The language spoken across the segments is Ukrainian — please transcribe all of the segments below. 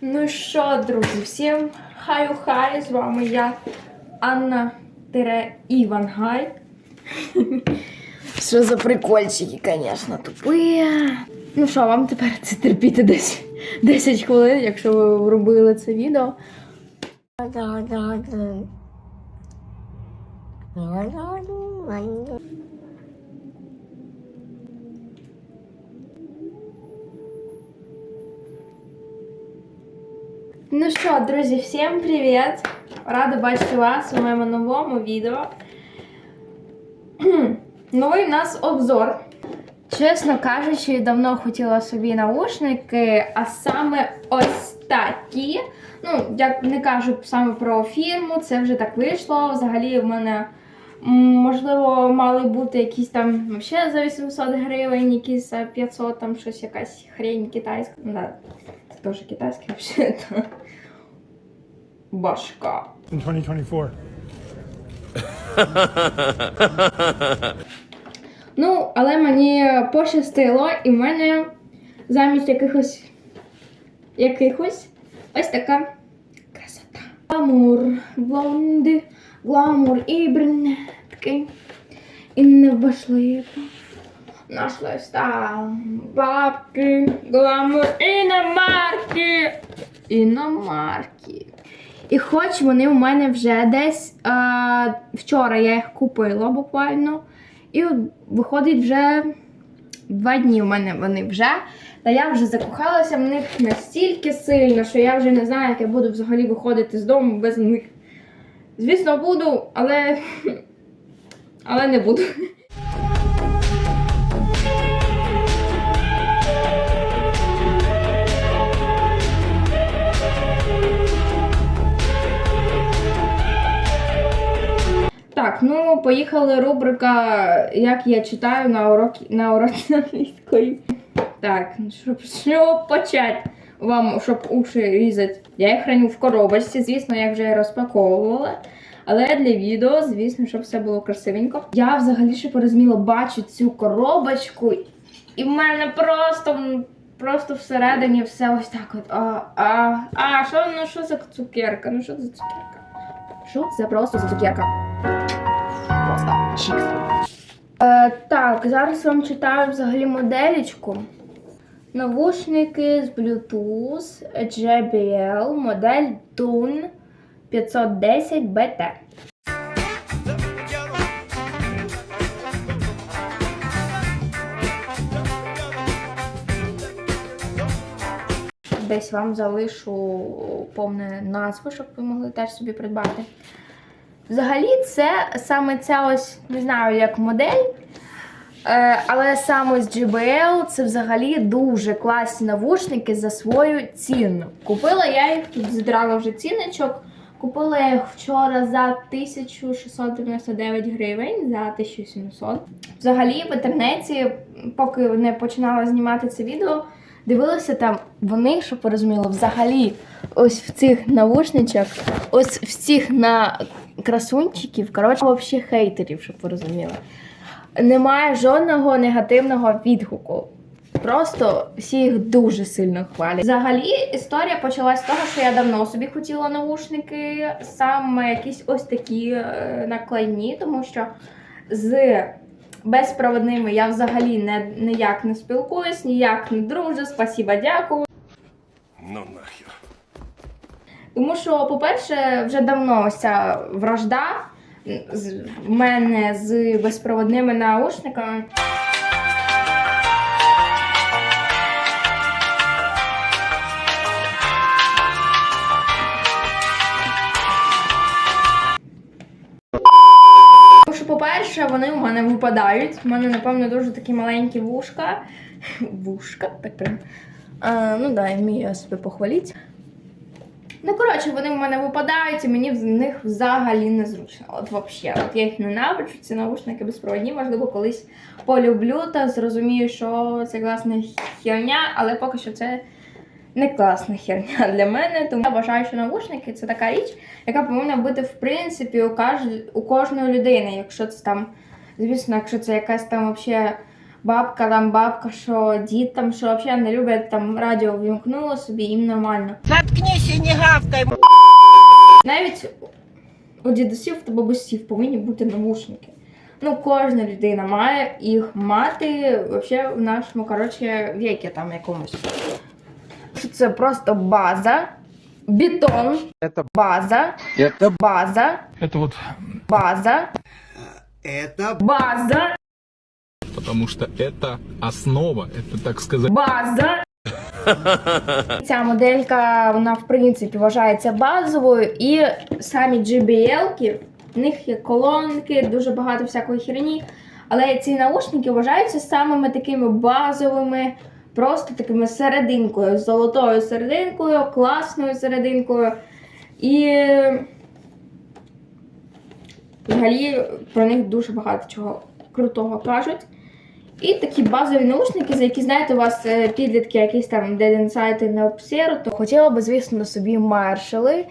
Ну що, друзі, всім хаю-хай, з вами я, Анна Тире Іван Гай. Що за прикольчики, звісно, тупі. Ну що, вам тепер це терпіти десь 10 хвилин, якщо ви робили це відео. Ну що, друзі, всім привіт! Рада бачити вас у моєму новому відео. Новий у нас обзор. Чесно кажучи, давно хотіла собі наушники, а саме ось такі. Ну, я не кажу саме про фірму, це вже так вийшло. Взагалі, в мене можливо мали бути якісь там взагалі за 800 гривень, якісь за 500, там щось якась хрень китайська. Да, це теж китайське взагалі. Башка. in 2024. Ну, але мені пощастило, і в мене замість якихось якихось ось така красота. Гламур, блонди, гламур і брюнетки. І неважливо. Наш лайфстайл. Бабки, гламур, іномарки. Іномарки. І хоч вони у мене вже десь а, вчора я їх купила буквально. І от виходить вже два дні у мене вони вже. Та я вже закохалася в них настільки сильно, що я вже не знаю, як я буду взагалі виходити з дому без них. Звісно, буду, але. Але не буду. Так, ну поїхали рубрика, як я читаю на уроки на уроці англійської. Так, ну, щоб що почати вам, щоб уші різати. Я їх храню в коробочці, звісно, я вже розпаковувала. Але для відео, звісно, щоб все було красивенько. Я взагалі ще порозуміла, бачу цю коробочку, і в мене просто просто всередині все ось так от. А, а, а, що, ну що за цукерка? Ну що за цукерка? Що це просто за цукерка? Просто чікс. Е, так, зараз вам читаю взагалі моделічку. Навушники з Bluetooth JBL, модель DUN 510 BT. Десь вам залишу повне назву, щоб ви могли теж собі придбати. Взагалі, це саме ця ось, не знаю, як модель. Е, але саме з JBL це взагалі дуже класні навушники за свою ціну. Купила я їх, тут здрала вже ціночок. Купила я їх вчора за 1699 гривень, за 1700. Взагалі, в інтернеті, поки не починала знімати це відео, дивилася там вони, щоб ви розуміли, взагалі ось в цих навушничок, ось в цих на красунчиків, коротше, взагалі хейтерів, щоб ви розуміли. Немає жодного негативного відгуку. Просто всі їх дуже сильно хвалять. Взагалі, історія почалась з того, що я давно собі хотіла наушники, саме якісь ось такі е, накладні, тому що з безпроводними я взагалі не, ніяк не спілкуюсь, ніяк не дружу. Спасіба, дякую. Ну нахер. Тому що, по-перше, вже давно ось ця вражда в мене з безпроводними наушниками. По-перше, вони у мене випадають. У мене, напевно, дуже такі маленькі вушка. Вушка, так прям. А, ну да, я вмію себе похвалити. Ну, коротше, вони в мене випадають, і мені в них взагалі незручно. От взагалі, от я їх ненавиджу, ці наушники безпроводні, можливо, колись полюблю та зрозумію, що це класна херня, але поки що це не класна херня для мене. Тому я вважаю, що навушники це така річ, яка повинна бути в принципі у, кож... у кожної людини. Якщо це там, звісно, якщо це якась там вообще бабка, там бабка, що дід там, що взагалі не люблять там радіо вімкнуло собі, їм нормально. Заткнись и не гавкай. Навіть у дідусів та бабусів повинні бути навушники. Ну, кожна людина має їх мати вообще в нашому, коротше, вікі там якомусь. Це просто база, бетон, Это база, Это база, Это вот база, Это база, потому что это основа, это, так сказать, база. Ця моделька, вона в принципі вважається базовою, і самі JBL-ки, в них є колонки, дуже багато всякої херні. Але ці наушники вважаються самими такими базовими, просто такими серединкою, золотою серединкою, класною серединкою. І взагалі про них дуже багато чого крутого кажуть. І такі базові наушники, за які, знаєте, у вас е, підлітки якісь там Dead Inside не обсеру, то хотіла би, звісно, собі маршали.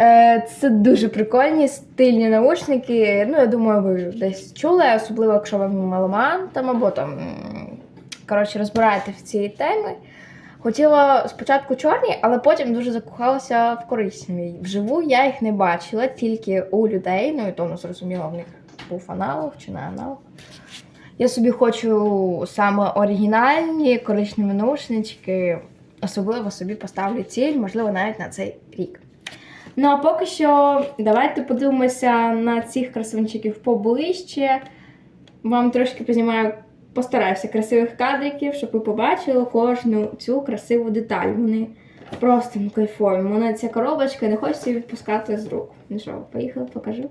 Е, Це дуже прикольні, стильні наушники. Ну, я думаю, ви десь чули, особливо, якщо ви меломан там або там коротше, розбираєте в цій темі. Хотіла спочатку чорні, але потім дуже закохалася в коричневі. Вживу я їх не бачила, тільки у людей. Ну і тому зрозуміло, в них був аналог чи не аналог. Я собі хочу саме оригінальні коричневі наушнички. Особливо собі поставлю ціль, можливо, навіть на цей рік. Ну а поки що давайте подивимося на цих красунчиків поближче. Вам трошки познімаю, постараюся красивих кадриків, щоб ви побачили кожну цю красиву деталь. Вони просто ну, кайфові. Мене ця коробочка не хочеться відпускати з рук. Ну що, поїхали, покажу.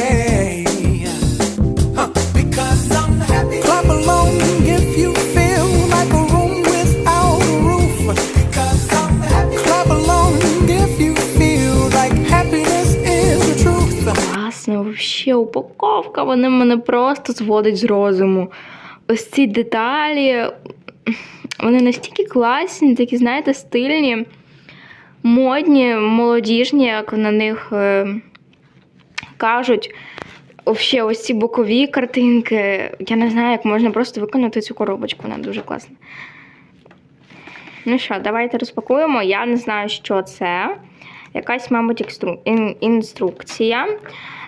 упаковка, вона мене просто зводить з розуму. Ось ці деталі, вони настільки класні, такі, знаєте, стильні, модні, молодіжні, як на них е, кажуть. Взагалі, ось ці бокові картинки. Я не знаю, як можна просто виконати цю коробочку, вона дуже класна. Ну що, давайте розпакуємо. Я не знаю, що це. Якась, мабуть, інструкція.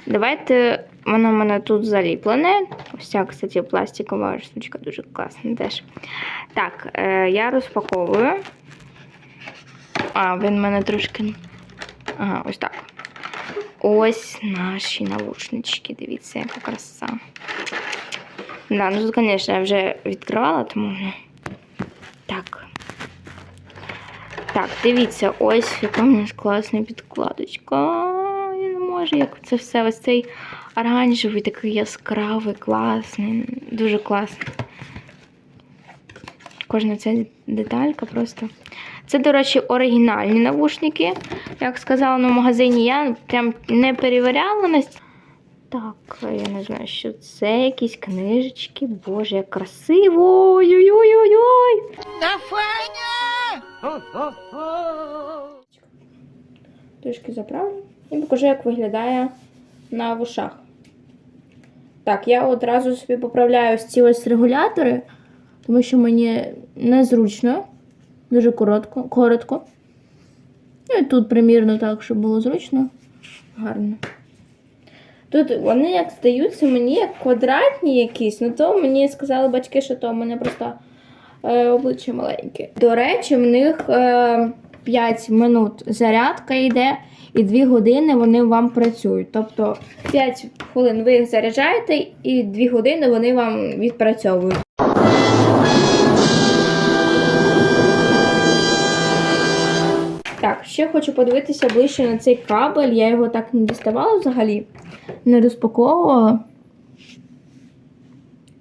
Давайте воно в мене тут заліплене. Ось ця, кстати, пластикова штучка дуже класна теж. Так, е, я розпаковую. А, він в мене трошки. Ага, ось так. Ось наші наушнички. Дивіться, яка краса. Да, ну тут, звісно, я вже відкривала, тому. ну. Так. Так, дивіться, ось яка в нас класна підкладочка. Можу, як це все. Ось цей оранжевий, такий яскравий, класний. Дуже класний. Кожна ця деталька просто. Це, до речі, оригінальні навушники. Як сказала на магазині, я прям не перевіряла на. Так, я не знаю, що це якісь книжечки. Боже, як красиво! Ой-ой-ой-ой! Трішки заправлю і покажу, як виглядає на вушах. Так, я одразу собі поправляю ось ці ось регулятори, тому що мені незручно, дуже коротко. коротко. Ну і тут примірно так, щоб було зручно. Гарно. Тут вони як здаються мені як квадратні якісь, ну то мені сказали батьки, що то в мене просто е, обличчя маленьке. До речі, в них е, 5 минут зарядка йде, і 2 години вони вам працюють. Тобто 5 хвилин ви їх заряджаєте, і 2 години вони вам відпрацьовують. Так, ще хочу подивитися ближче на цей кабель. Я його так не діставала взагалі, не розпаковувала.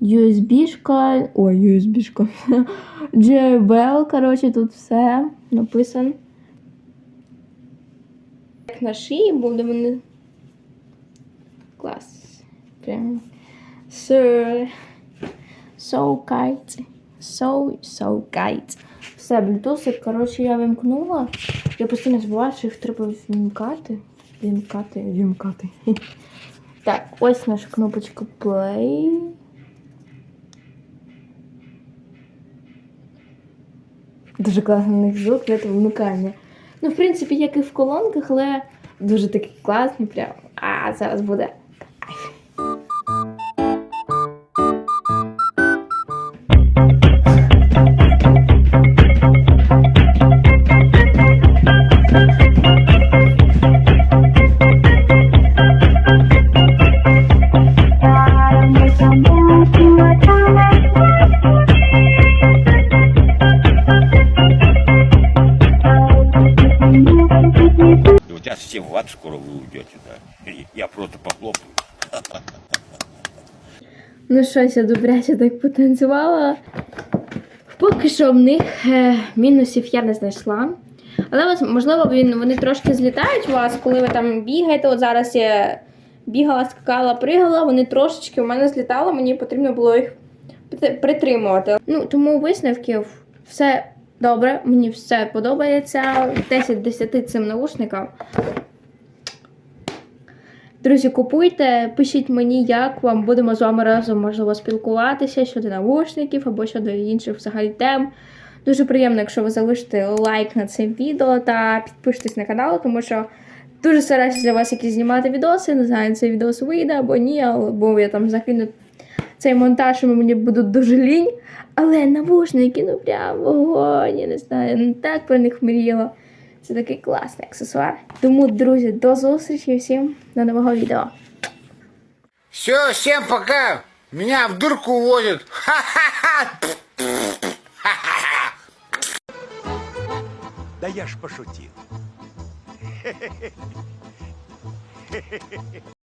USB-шка. Ой, USB-шка. JBL, коротше, тут все написано. Як на шиї буде вони. Клас. Прям. So, so kite. So, so kite. Все, Bluetooth, коротше, я вимкнула. Я постійно забуваю, що їх треба вімкати. Вімкати, вімкати. Так, ось наша кнопочка play. Дуже класний них звук для вмикання. Ну, в принципі, як і в колонках, але дуже такий класний, прям. А, зараз буде. Ну щось я добряче так потанцювала. Поки що в них е, мінусів я не знайшла. Але можливо, вони трошки злітають у вас, коли ви там бігаєте. От зараз я бігала, скакала, пригала, вони трошечки у мене злітали, мені потрібно було їх притримувати. Ну, тому висновків все добре, мені все подобається. 10 з 10 цим наушникам. Друзі, купуйте, пишіть мені, як вам будемо з вами разом можливо спілкуватися щодо навушників або щодо інших взагалі тем. Дуже приємно, якщо ви залишите лайк на це відео та підпишитесь на канал, тому що дуже стараюся для вас якісь знімати відоси. Не знаю, цей відос вийде або ні, або я там закину цей монтаж, і мені буде дуже лінь. Але навушники, ну прям вогонь, я не знаю, ну так про них мріяла. Це такий класний аксесуар. Тому, друзі, до зустрічі всім до нового відео. Все, всем пока. Меня в дурку увозят. Ха-ха-ха. Да я ж пошутил.